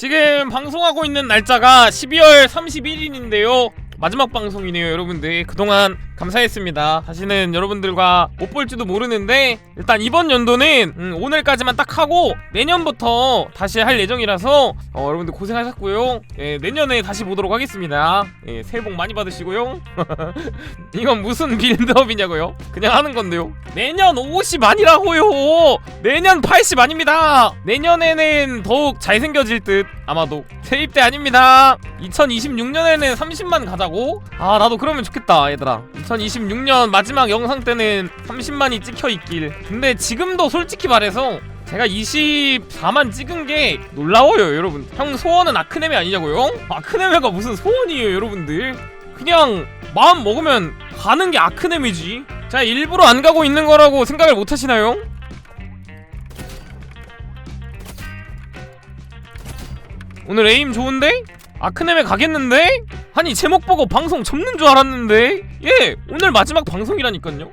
지금 방송하고 있는 날짜가 12월 31일인데요. 마지막 방송이네요, 여러분들. 그동안 감사했습니다. 다시는 여러분들과 못 볼지도 모르는데 일단 이번 연도는 음, 오늘까지만 딱 하고 내년부터 다시 할 예정이라서 어, 여러분들 고생하셨고요. 예, 내년에 다시 보도록 하겠습니다. 예, 새해 복 많이 받으시고요. 이건 무슨 빌드업이냐고요? 그냥 하는 건데요. 내년 50 아니라고요. 내년 80 아닙니다. 내년에는 더욱 잘생겨질 듯 아마도 세입 대 아닙니다. 2026년에는 30만 가자고? 아 나도 그러면 좋겠다 얘들아. 2026년 마지막 영상 때는 30만이 찍혀 있길. 근데 지금도 솔직히 말해서 제가 24만 찍은 게 놀라워요 여러분 형 소원은 아크네메 아니냐고요? 아크네메가 무슨 소원이에요 여러분들 그냥 마음 먹으면 가는 게 아크네메지 자 일부러 안 가고 있는 거라고 생각을 못 하시나요? 오늘 에임 좋은데? 아크네메 가겠는데? 아니 제목 보고 방송 접는 줄 알았는데? 예 오늘 마지막 방송이라니까요.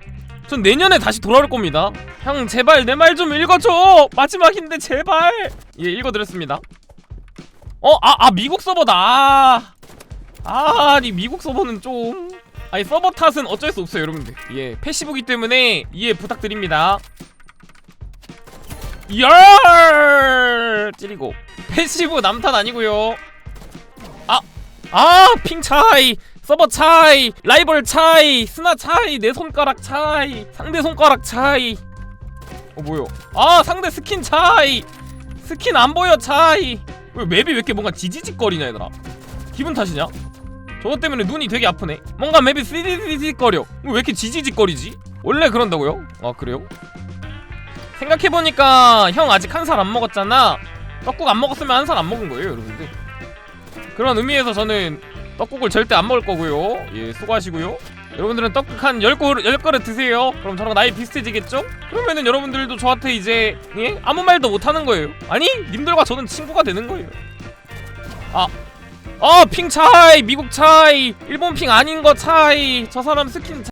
전 내년에 다시 돌아올 겁니다. 형 제발 내 말 좀 읽어줘! 마지막인데 제발! 예 읽어드렸습니다. 어? 아, 아 미국 서버다. 아, 아 아니 미국 서버는 좀. 아니 서버 탓은 어쩔 수 없어요 여러분들. 예 패시브기 때문에 이해 부탁드립니다. 열! 찌리고. 패시브 남탓 아니고요 아! 아! 핑 차이! 서버 차이! 라이벌 차이! 스나 차이! 내 손가락 차이! 상대 손가락 차이! 어 뭐요? 아 상대 스킨 차이! 스킨 안 보여 차이! 왜 맵이 왜 이렇게 뭔가 지지직거리냐 얘들아 기분 탓이냐? 저것 때문에 눈이 되게 아프네 뭔가 맵이 쓰디디디거려 왜 이렇게 지지직거리지? 원래 그런다고요? 아 그래요? 생각해보니까 형 아직 한 살 안 먹었잖아 떡국 안 먹었으면 한 살 안 먹은 거예요 여러분들 그런 의미에서 저는 떡국을 절대 안 먹을 거고요 예 수고하시고요 여러분들은 떡국 한 10그릇, 10그릇 드세요 그럼 저랑 나이 비슷해지겠죠? 그러면은 여러분들도 저한테 이제 예? 아무 말도 못하는 거예요 아니 님들과 저는 친구가 되는 거예요 아 어, 핑 차이, 미국 차이, 일본 핑 아닌 거 차이, 저 사람 스킨 차...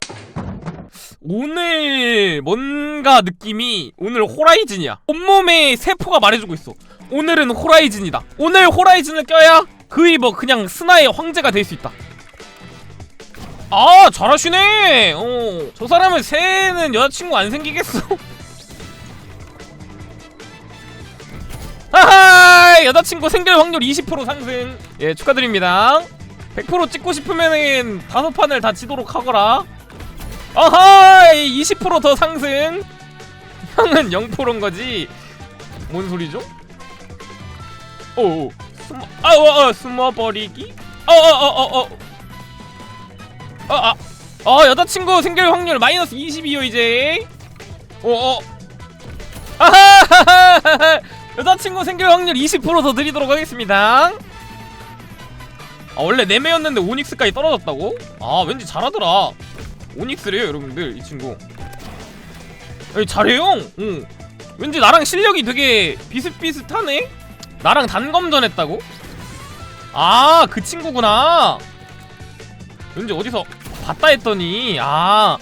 오늘 뭔가 느낌이 오늘 호라이즌이야. 온몸에 세포가 말해주고 있어. 오늘은 호라이즌이다. 오늘 호라이즌을 껴야 그이 뭐 그냥 스나의 황제가 될 수 있다. 아 잘하시네. 어, 저 사람은 새해는 여자친구 안 생기겠어. 하하 여자친구 생길 확률 20% 상승. 예 축하드립니다. 100% 찍고 싶으면은 다섯 판을 다 지도록 하거라. 아하 20%더 상승. 형은 0%인 거지. 뭔 소리죠? 오, 숨어, 아, 어, 어, 숨어버리기? 어, 어, 어, 어, 어, 어, 여자친구 생길 확률 마이너스 22요 이제. 어, 어, 여자친구 생길 확률 20%더 드리도록 하겠습니다. 아, 원래 4매였는데 오닉스까지 떨어졌다고? 아, 왠지 잘하더라. 오닉스래요, 여러분들, 이 친구. 아니, 잘해요. 응. 왠지 나랑 실력이 되게 비슷비슷하네? 나랑 단검전 했다고? 아, 그 친구구나. 왠지 어디서 봤다 했더니, 아.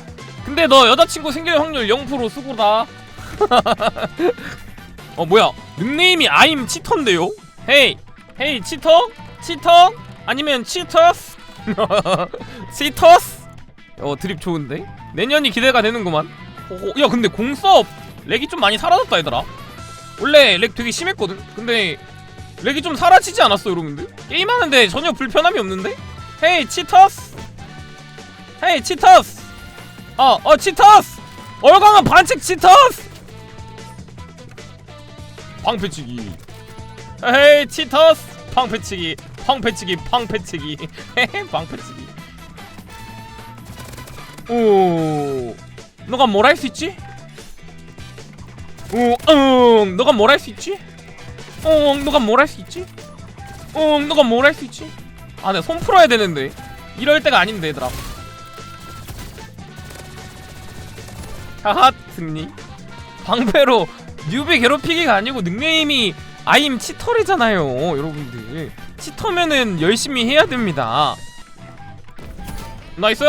근데 너 여자친구 생길 확률 0% 수고다. 어, 뭐야. 닉네임이 아임 치터인데요? 헤이, 헤이, 치터? 치터? 아니면 치터스? 치터스? 어, 드립 좋은데? 내년이 기대가 되는구만. 어, 어, 야, 근데 공섭 렉이 좀 많이 사라졌다, 얘들아. 원래 렉 되게 심했거든? 근데 렉이 좀 사라지지 않았어 여러분들? 게임하는데 전혀 불편함이 없는데? 헤이 치터스! 헤이 치터스! 어, 어 치터스! 얼광은 반칙 치터스! 방패치기 헤이 치터스! 방패치기 방패치기 방패치기 헤헤 방패치기 오 너가 뭘 할 수 있지? 어, 응, 너가 뭘 할 수 있지? 어, 너가 뭘 할 수 있지? 어, 너가 뭘 할 수 있지? 아, 내가 손 풀어야 되는데. 이럴 때가 아닌데, 얘들아. 하하, 승리. 방패로 뉴비 괴롭히기가 아니고 닉네임이 아임 치터래잖아요, 여러분들. 치터면은 열심히 해야 됩니다. 나이스!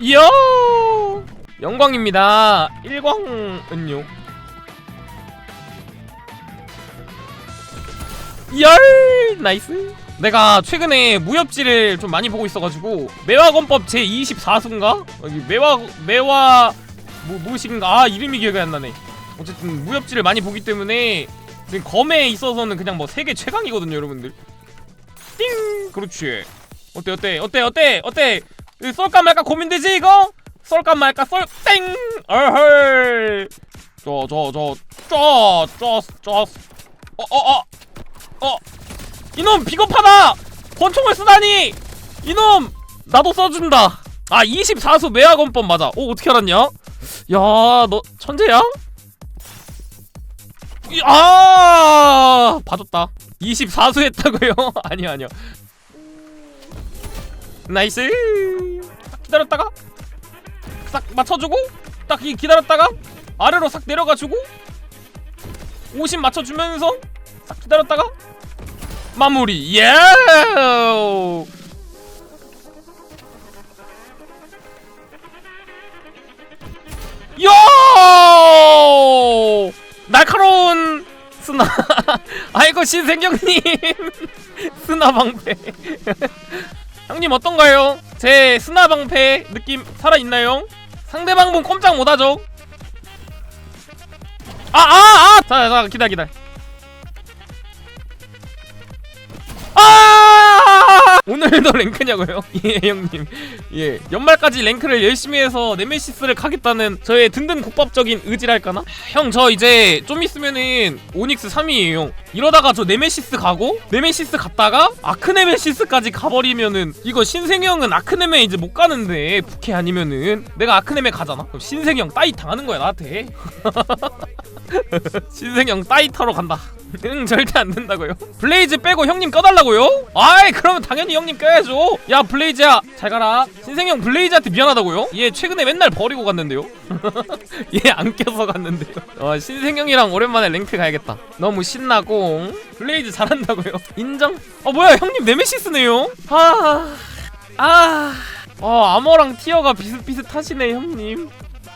이야! 영광입니다. 일광은요. 열! 나이스. 내가 최근에 무협지를 좀 많이 보고 있어가지고 매화권법 제 24수인가? 여기 매화 매화 뭐 무엇인가? 아 이름이 기억이 안 나네. 어쨌든 무협지를 많이 보기 때문에 지금 검에 있어서는 그냥 뭐 세계 최강이거든요 여러분들. 띵! 그렇지. 어때 어때? 어때 어때? 어때? 쏠까 말까 고민되지 이거? 쏠까 말까 쏠땡! 어헐! 저저저저저저 어어어 어 이놈 비겁하다. 권총을 쓰다니. 이놈 나도 써준다. 아 24수 매화건법 맞아. 오 어떻게 알았냐? 야너 천재야? 이- 아! 봐줬다. 24수 했다고요? 아니요 아니요. 나이스. 딱 기다렸다가 싹 맞춰주고 딱이 기다렸다가 아래로 싹 내려가지고 50 맞춰주면서 싹 기다렸다가 마무리 예 요! 날카로운 스나 아이고 신생경님 스나 방패 형님 어떤가요? 제 스나 방패 느낌 살아있나요? 상대방 분 꼼짝 못하죠? 아아아 자, 자 기다 기다 아 오늘도 랭크냐고요? 예 형님 예 연말까지 랭크를 열심히 해서 네메시스를 가겠다는 저의 든든 국밥적인 의지랄까나? 형 저 이제 좀 있으면은 오닉스 3위에요 이러다가 저 네메시스 가고 네메시스 갔다가 아크네메시스까지 가버리면은 이거 신생형은 아크네메 이제 못 가는데 부캐 아니면은 내가 아크네메 가잖아 그럼 신생형 따위 당하는 거야 나한테 신생형 따위 타러 간다 응 절대 안 된다고요 블레이즈 빼고 형님 껴달라고요? 아이 그러면 당연히 형님 껴야죠. 야 블레이즈야. 잘 가라. 신생 형 블레이즈한테 미안하다고요? 얘 최근에 맨날 버리고 갔는데요? 얘 안 껴서 갔는데요. 어, 신생 형이랑 오랜만에 랭크 가야겠다. 너무 신나고 블레이즈 잘한다고요? 인정? 어 뭐야 형님 네메시스네요? 아... 아... 어 아머랑 티어가 비슷비슷하시네 형님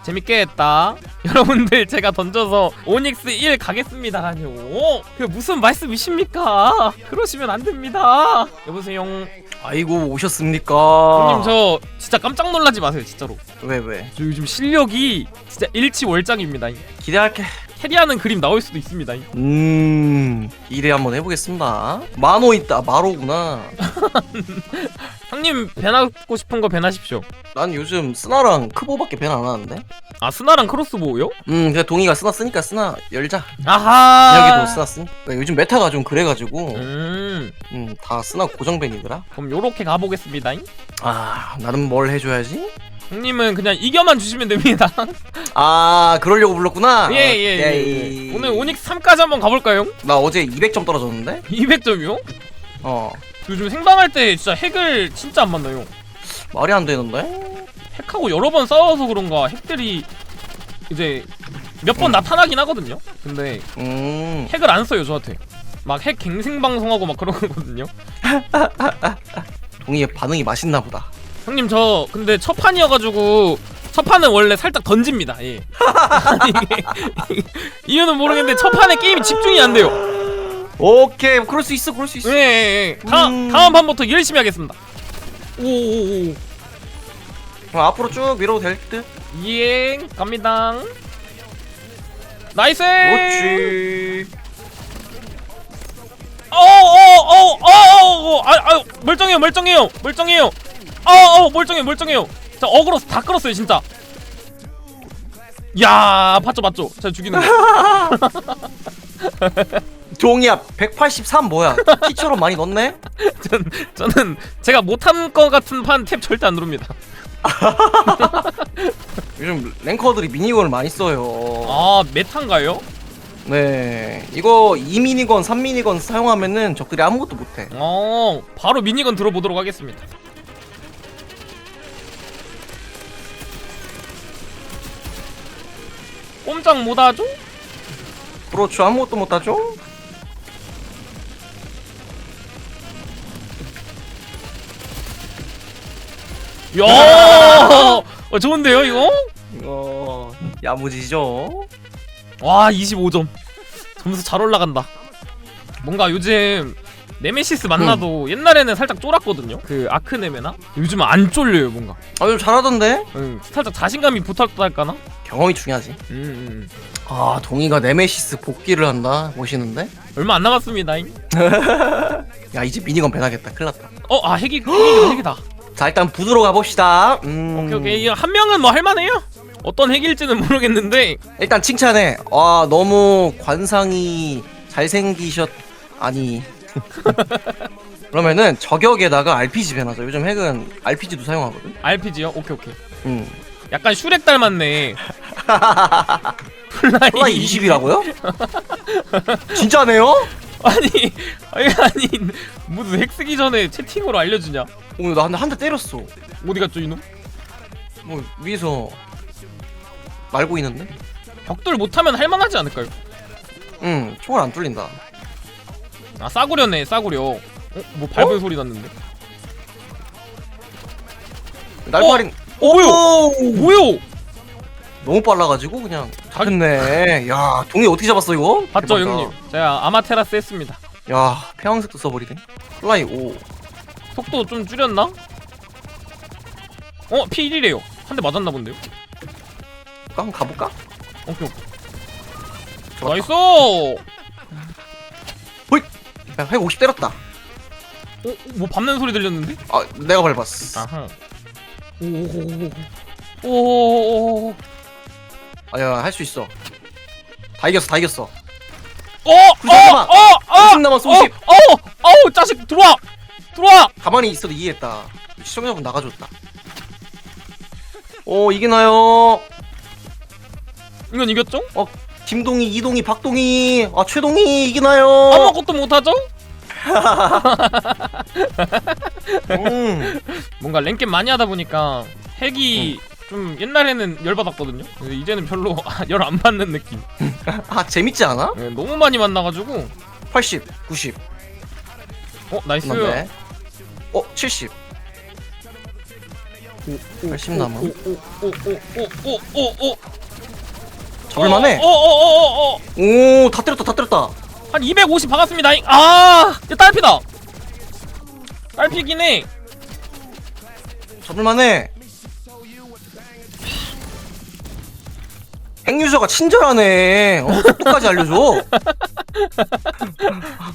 재밌게 했다. 여러분들 제가 던져서 오닉스 1 가겠습니다라뇨 그 무슨 말씀이십니까? 그러시면 안 됩니다. 여보세요? 아이고 오셨습니까? 형님 저 진짜 깜짝 놀라지 마세요 진짜로. 왜 왜? 저 요즘 실력이 진짜 일치월장입니다 기대할게. 캐리하는 그림 나올 수도 있습니다 음 기대 한번 해보겠습니다. 마노 있다 마로구나. 형님 배나고 싶은 거 배나십시오 난 요즘 스나랑 크보밖에 배안 하는데. 아 스나랑 크로스보우요? 음 그냥 동이가 스나 쓰니까 스나 열자. 아하 여기도 스나 쓰. 요즘 메타가 좀 그래가지고 음 음다 스나 고정밴이더라. 그럼 요렇게 가보겠습니다 아 나는 뭘 해줘야지? 형님은 그냥 이겨만 주시면 됩니다 아 그러려고 불렀구나. 예 예예 예, 오케이. 오늘 오닉스 3까지 한번 가볼까요? 나 어제 200점 떨어졌는데. 200점이요? 어 요즘 생방할 때 진짜 핵을 진짜 안 만나요 말이 안 되는데. 핵하고 여러 번 싸워서 그런가 핵들이 이제 몇 번 음. 나타나긴 하거든요 근데 음 핵을 안 써요 저한테 막 핵 갱생 방송하고 막 그런 거거든요 동이의 반응이 맛있나 보다. 형님 저 근데 첫 판이어가지고 첫 판은 원래 살짝 던집니다 예 이게- 이유는 모르겠는데 첫 판에 게임이 집중이 안 돼요 오케이 그럴 수 있어 그럴 수 있어. 예, 예, 예. 다, 음. 다음 판부터 열심히 하겠습니다 오오오 그럼 앞으로 쭉 밀어도 될 듯. 예 갑니다 나이스 그렇지. 어어어어어 아, 아 멀쩡해요 멀쩡해요 멀쩡해요 어 어 멀쩡해요 멀쩡해요 자 어그로 다 끌었어요 진짜 야 봤죠 봤죠 자 죽이는 거 종이야 183 뭐야? 키처럼 많이 넣네? 전, 저는 제가 못한 거 같은 판 탭 절대 안 누릅니다 요즘 랭커들이 미니건을 많이 써요. 아 메탄가요? 네. 이거 2미니건, 3미니건 사용하면은 적들이 아무것도 못해. 어 바로 미니건 들어보도록 하겠습니다 꼼짝 못하죠? 그렇죠. 아무것도 못하죠? 야 어, 좋은데요 이거? 이거 야무지죠? 와 25점 점수 잘 올라간다 뭔가 요즘 네메시스 만나도 옛날에는 살짝 쫄았거든요. 그 아크네메나 요즘은 안 쫄려요 뭔가. 아유 잘하던데 응, 살짝 자신감이 붙었다 할까나? 경험이 중요하지 음, 음. 아 동이가 네메시스 복귀를 한다 멋있는데 얼마 안 남았습니다. 야 이제 미니건 배나겠다 큰일 났다 어, 아 핵이 핵이다 핵이다. 자 일단 부드로 가봅시다 음 오케이 오케이 한 명은 뭐 할만해요. 어떤 핵일지는 모르겠는데 일단 칭찬해 와 너무 관상이 잘생기셨 아니 그러면은 저격에다가 RPG 배나자 요즘 핵은 RPG도 사용하거든 RPG요? 오케이 오케이. 음 약간 슈렉 닮았네. 플라이 플라이 20이라고요? 진짜네요? 아니 아니 아니 무슨 핵 쓰기 전에 채팅으로 알려주냐? 오늘 나한대한대 때렸어 어디 갔죠 이놈? 뭐 위에서 날고 있는데? 벽돌 못하면 할만하지 않을까요? 응 총알 안 뚫린다 아 싸구려네 싸구려. 어? 뭐 밟은 소리 났는데? 날파린 어 뭐요? 오! 뭐요? 너무 빨라가지고 그냥 잡혔네 야 동이 어떻게 잡았어 이거? 봤죠 대박이다. 형님? 제가 아마테라스 했습니다. 야 폐왕색도 써버리네 플라이 5 속도 좀 줄였나? 어 P1이래요. 한 대 맞았나 본데요? 한번 가볼까? 오케이 오케이. 잡았다. 나이스! 어? 야, 150 때렸다 어? 뭐 밟는 소리 들렸는데? 아 내가 밟았어 아하. 오오오오. 오오오오. 아 야 할 수 있어 다 이겼어 다 이겼어 어! 어! 잠깐만. 어! 어! 50 남았어 어! 50 어! 어우 자식 들어와! 들어와! 가만히 있어도 이해했다 시청자분 나가줬다 오 이기나요 이건 이겼죠? 김동희 이동희 박동희 아 최동희 이기나요 아무것도 못하죠? 음. 뭔가 랭겜 많이 하다 보니까 핵이 좀 옛날에는 열받았거든요. 근데 이제는 별로 열 안 받는 느낌. 아 재밌지 않아? 네, 너무 많이 만나가지고 80 90 어 나이스. 맞네 어70 80 남아 오오오오오오오 잡을만해 오오오오오 오다 때렸다 다 때렸다 한 250 박았습니다. 아, 이거 딸피다. 딸피긴 해. 잡을만해 핵유저가 친절하네 어? 속도까지 알려줘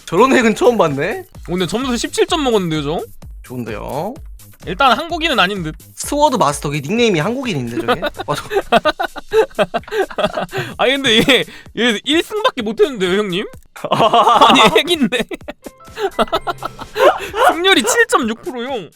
저런 핵은 처음 봤네 오늘 점수 17점 먹었는데요, 저? 좋은데요 일단 한국인은 아닌 듯. 스워드 마스터 이 닉네임이 한국인인데 저게 맞아. 아니 근데 얘, 얘 1승밖에 못했는데요, 형님? 아니 핵인데. 승률이 7.6%용.